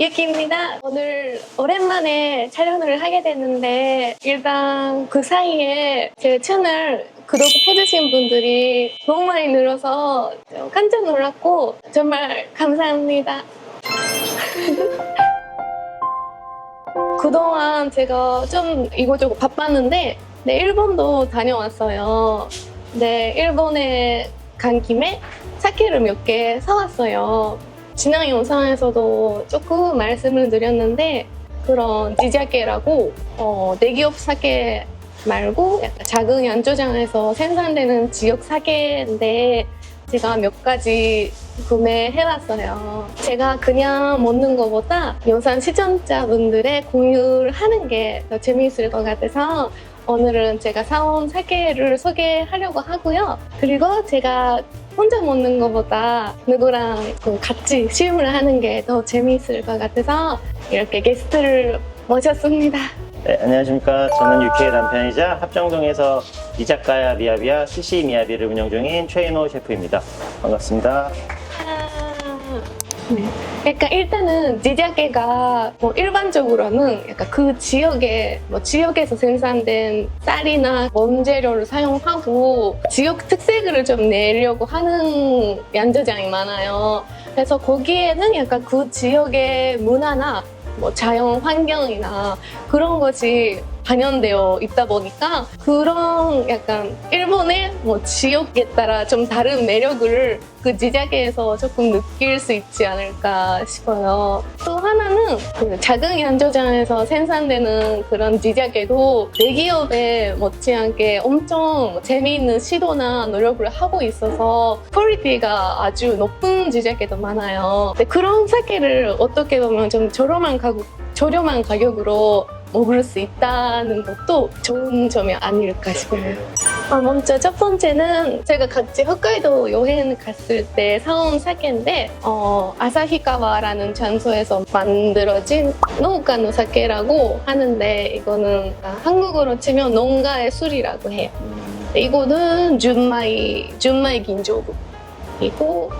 유키입니다. 오늘 오랜만에 촬영을 하게 됐는데 일단 그 사이에 제 채널 구독해주신 분들이 너무 많이 늘어서 깜짝 놀랐고 정말 감사합니다. 그동안 제가 좀 이곳저곳 바빴는데 네, 일본도 다녀왔어요. 네, 일본에 간 김에 사케를 몇 개 사왔어요. 지난 영상에서도 조금 말씀을 드렸는데 그런 지자케라고 어, 대기업 사케 말고 약간 작은 연조장에서 생산되는 지역 사케인데 제가 몇 가지 구매해왔어요. 제가 그냥 먹는 것보다 영상 시청자분들의 공유를 하는 게 더 재미있을 것 같아서 오늘은 제가 사온 사케를 소개하려고 하고요. 그리고 제가 혼자 먹는 것보다 누구랑 그 같이 시음을 하는 게 더 재미있을 것 같아서 이렇게 게스트를 모셨습니다. 네, 안녕하십니까. 저는 유키의 남편이자 합정동에서 이자카야 미야비와 스시 미야비를 운영 중인 최인호 셰프입니다. 반갑습니다. 네. 그러니까 일단은 지자케가 뭐 일반적으로는 약간 그 지역에 뭐 지역에서 생산된 쌀이나 원재료를 사용하고 지역 특색을 좀 내려고 하는 양조장이 많아요. 그래서 거기에는 약간 그 지역의 문화나 뭐 자연 환경이나 그런 것이 반영되어 있다 보니까 그런 약간 일본의 뭐 지역에 따라 좀 다른 매력을 그 지자체에서 조금 느낄 수 있지 않을까 싶어요. 또 하나는 그 작은 양조장에서 생산되는 그런 지자체도 대기업에 못지않게 엄청 재미있는 시도나 노력을 하고 있어서 퀄리티가 아주 높은 지자체도 많아요. 그런 사케를 어떻게 보면 좀 저렴한 가격, 저렴한 가격으로 먹을 수 있다는 것도 좋은 점이 아닐까 싶어요. 아, 먼저 첫 번째는 제가 같이 홋카이도 여행 갔을 때 사온 사케인데 어, 아사히카와라는 장소에서 만들어진 노우카노 사케라고 하는데 이거는 한국어로 치면 농가의 술이라고 해요. 이거는 준마이 준마이 긴조부 이고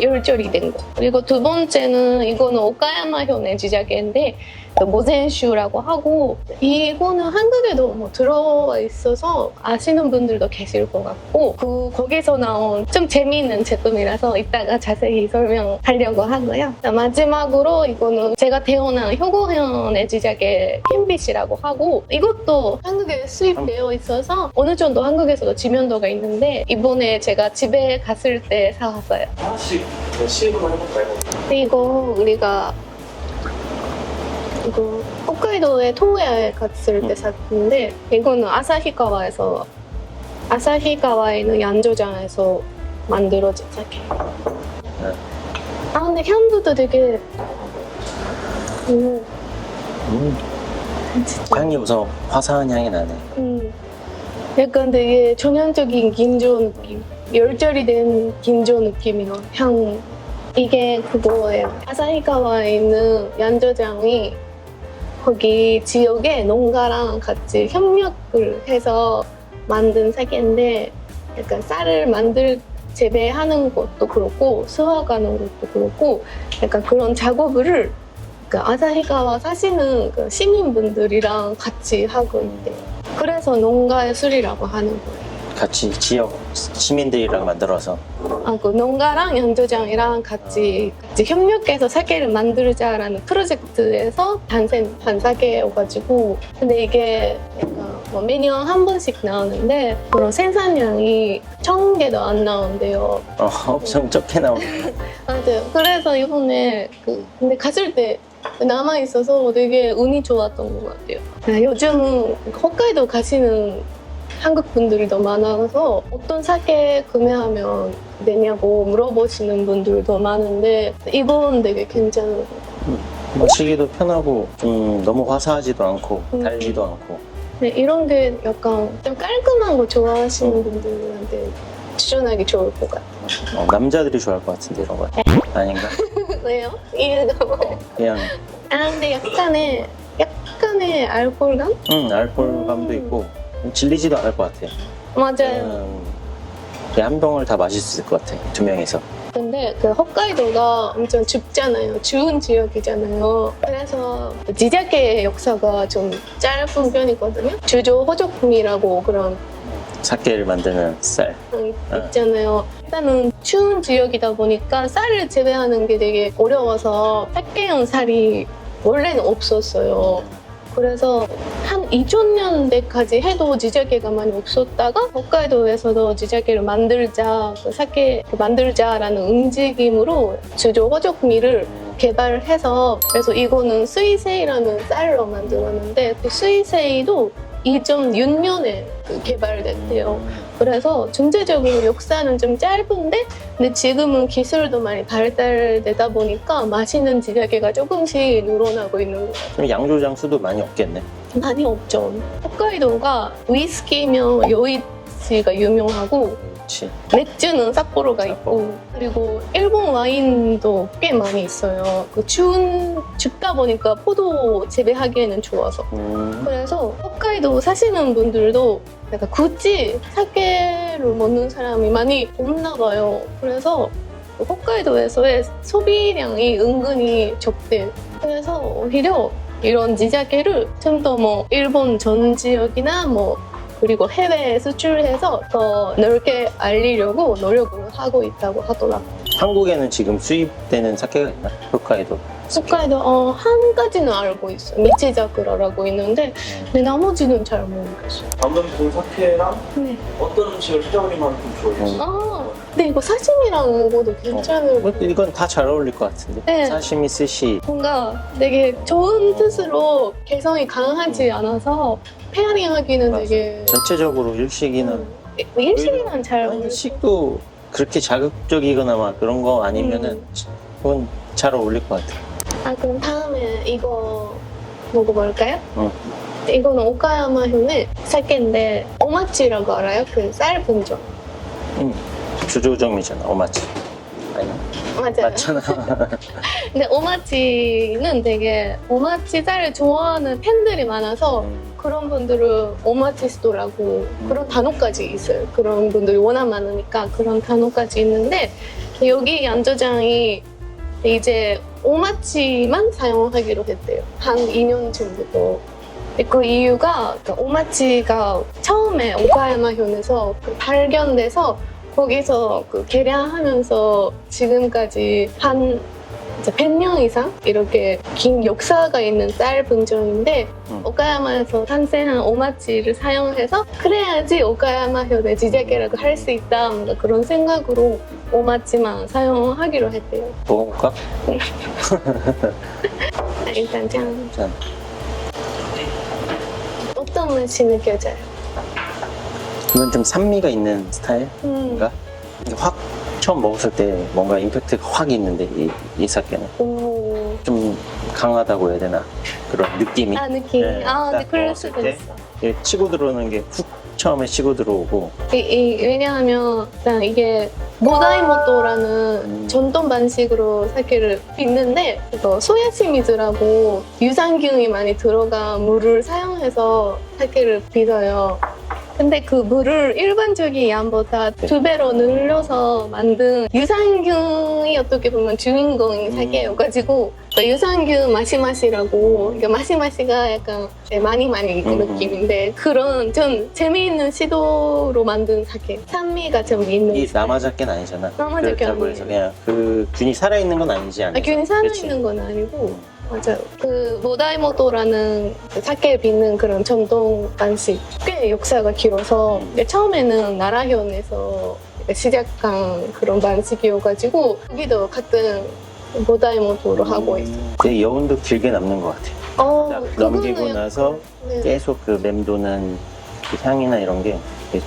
열절이 된 거. 그리고 두 번째는 이거는 오카야마 현의 지자체인데 모젠슈라고 하고 이거는 한국에도 뭐 들어와 있어서 아시는 분들도 계실 것 같고 그 거기서 나온 좀 재미있는 제품이라서 이따가 자세히 설명하려고 하고요. 마지막으로 이거는 제가 태어난 효고현의 지자체 캔빗이라고 하고 이것도 한국에 수입되어 있어서 어느 정도 한국에서도 지면도가 있는데 이번에 제가 집에 갔을 때 사왔어요. 하나씩 시음을 해볼까요? 이거 우리가 이거 홋카이도의 토우야에 갔을 때 음. 샀는데 이거는 아사히카와에서 아사히카와에 있는 양조장에서 만들어진 사케. 네. 아 근데 향도 되게 음, 음, 진짜 향이 우선 화사한 향이 나네. 음, 약간 되게 전형적인 긴조 느낌 열절이 된 긴조 느낌이요 향 이게 그거예요 아사히카와에 있는 양조장이 거기 지역의 농가랑 같이 협력을 해서 만든 사계인데 약간 쌀을 만들 재배하는 것도 그렇고 수확하는 것도 그렇고 약간 그런 작업을 그 아사히가와 사시는 그 시민분들이랑 같이 하고 있대요. 그래서 농가의 술이라고 하는 거예요. 같이 지역 시민들이랑 만들어서. 아, 그 농가랑 양조장이랑 같이, 같이 협력해서 사계를 만들자라는 프로젝트에서 탄생한 사계여가지고 근데 이게 약간 뭐 매년 한 번씩 나오는데 그런 생산량이 천 개도 안 나온대요. 어, 엄청 적게 나오네. 맞아요. 그래서 이번에 그 근데 갔을 때 남아 있어서 되게 운이 좋았던 것 같아요. 아, 요즘 홋카이도 가시는 한국 분들이 더 많아서 어떤 사케 구매하면 되냐고 물어보시는 분들도 많은데 이번 되게 괜찮은 것 같아요. 마시기도 편하고 좀 너무 화사하지도 않고 음. 달지도 않고. 네, 이런 게 약간 좀 깔끔한 거 좋아하시는 분들한테 추천하기 좋을 것 같아요. 어, 남자들이 좋아할 것 같은데 이런 거 아닌가? 왜요? 이유가 뭐? 그냥 아 근데 약간의 약간의 알코올감? 음, 알코올감도 있고 질리지도 않을 것 같아. 맞아요. 음, 그냥 한 병을 다 마실 수 있을 것 같아. 두 명이서. 근데 그 홋카이도가 엄청 춥잖아요. 추운 지역이잖아요. 그래서 지자케의 역사가 좀 짧은 편이거든요. 주조 호족품이라고 그런 사케를 만드는 쌀. 음, 있잖아요. 일단은 추운 지역이다 보니까 쌀을 재배하는 게 되게 어려워서 사케용 쌀이 원래는 없었어요. 그래서 한 2000년대까지 해도 지자케가 많이 없었다가 홋카이도에서도 지자케를 만들자, 그 사케 만들자라는 움직임으로 주조 호족미를 개발해서 그래서 이거는 스이세이라는 쌀로 만들었는데 그 스이세이도 2006년에 그 개발됐대요. 그래서 전체적으로 역사는 좀 짧은데 근데 지금은 기술도 많이 발달되다 보니까 맛있는 지자개가 조금씩 늘어나고 있는 것 같아요. 그럼 양조 장 수도 많이 없겠네. 많이 없죠. 홋카이도가 위스키면 요이치가 유명하고 그렇지. 맥주는 삿포로가 있고 그리고 일본 와인도 꽤 많이 있어요. 그 추운 춥다 보니까 포도 재배하기에는 좋아서 음, 그래서 홋카이도 사시는 분들도 약간 굳이 사케를 먹는 사람이 많이 없나 봐요. 그래서 홋카이도에서의 소비량이 은근히 적대. 그래서 오히려 이런 지자케를 좀 더 뭐 일본 전 지역이나 뭐 그리고 해외에 수출해서 더 넓게 알리려고 노력을 하고 있다고 하더라고요. 한국에는 지금 수입되는 사케가 있나? 홋카이도. 홋카이도 어, 한 가지는 알고 있어요. 미치자크라라고 있는데 근데 나머지는 잘 모르겠어요. 방금 본 사케랑 네. 어떤 음식을 해장하면 좀 좋아해요? 아, 근데 이거 사시미랑 먹어도 괜찮을 뭐, 이건 다 잘 어울릴 것 같은데. 네. 사시미, 스시. 뭔가 되게 좋은 뜻으로 개성이 강하지 않아서 페어링하기는 맞아. 되게 전체적으로 일식이나 음, 일식이랑 잘 어울려. 일식도 그렇게 자극적이거나 막 그런 거 아니면은 음. 그건 잘 어울릴 것 같아. 아 그럼 다음에 이거 먹어볼까요? 응. 이거는 오카야마현의 사케인데 오마치라고 알아요? 그 쌀 분종. 응. 주조점이잖아, 오마치. 아니, 맞아요. 맞잖아. 근데 오마치는 되게 오마치 쌀을 좋아하는 팬들이 많아서 음, 그런 분들은 오마치스토라고 그런 단어까지 있어요. 그런 분들이 워낙 많으니까 그런 단어까지 있는데 여기 양조장이 이제 오마치만 사용하기로 했대요. 한 2년 전부터. 그 이유가 그 오마치가 처음에 오카야마현에서 그 발견돼서 거기서 그 개량하면서 지금까지 한 이제 100년 이상 이렇게 긴 역사가 있는 쌀 분종인데 음. 오카야마에서 탄생한 오마치를 사용해서 그래야지 오카야마 현의 지자케라고 할 수 있다 뭔가 그런 생각으로 오마치만 사용하기로 했대요. 먹어볼까? 일단 짠. 짠. 어떤 맛이 느껴져요? 이건 좀 산미가 있는 스타일인가? 음. 이게 확 처음 먹었을 때 뭔가 임팩트가 확 있는데 이, 이 사케는 오. 좀 강하다고 해야 되나 그런 느낌이 아 느낌. 네, 아 근데 딱 그럴 먹었을 수도 때. 있어. 이게 치고 들어오는 게 훅 처음에 치고 들어오고 이, 이- 왜냐하면 일단 이게 모다이모토라는 음. 전통 방식으로 사케를 빚는데 소야시미즈라고 유산균이 많이 들어간 물을 사용해서 사케를 빚어요. 근데 그 물을 일반적인 양보다 두 배로 늘려서 만든 유산균이 어떻게 보면 주인공인 음. 사케여가지고 그 유산균 마시마시라고 이게 마시마시가 약간 네, 많이 많이 그 음. 느낌인데 그런 좀 재미있는 시도로 만든 사케 산미가 좀 있는 이. 남아잡게는 아니잖아 그렇다고 아니에요. 해서 그냥 그 균이 살아있는 건 아니지 않아 아, 균이 살아있는? 건 아니고 맞아요. 그 모다이모토라는 그 사케 빚는 그런 전통 방식 꽤 역사가 길어서 근데 처음에는 나라현에서 시작한 그런 방식이어가지고 여기도 같은 모다이모토로 하고 있어요. 제 여운도 길게 남는 것 같아 어, 딱 그거는 넘기고 약간- 나서 네. 계속 그 맴도는 그 향이나 이런 게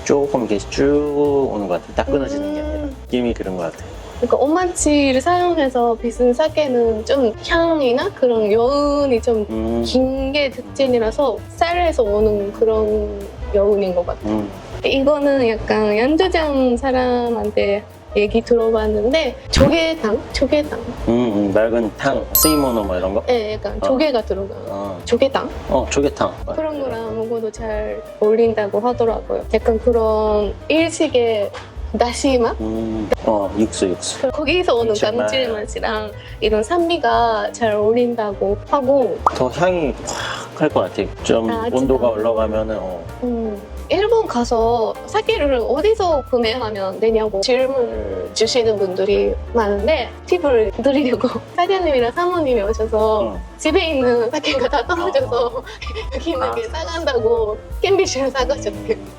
조금 이렇게 쭉 오는 것 같아 딱 끊어지는 게 아니라 음. 느낌이 그런 것 같아 그러니까 오마치를 사용해서 빚은 사케는 좀 향이나 그런 여운이 좀 음, 긴 게 특징이라서 쌀에서 오는 그런 여운인 것 같아요. 음. 이거는 약간 연주장 사람한테 얘기 들어봤는데 조개탕? 조개탕? 음, 음, 맑은 탕, 스이모노 뭐 이런 거? 네, 약간 어. 조개가 들어가. 어, 조개탕? 어 조개탕. 그런 거랑 먹어도 잘 어울린다고 하더라고요. 약간 그런 일식의 다시마 음, 어, 육수, 육수. 거기서 오는 정말. 감칠맛이랑 이런 산미가 잘 어울린다고 하고 더 향이 확 할 것 같아. 좀 아, 온도가? 올라가면은, 어. 음, 일본 가서 사케를 어디서 구매하면 되냐고 질문을 주시는 분들이 많은데 팁을 드리려고 사장님이랑 사모님이 오셔서 응. 집에 있는 사케가 다 떨어져서 여기 있는 게 아. 싸간다고 캔비쉬를 사가셨대요. 음,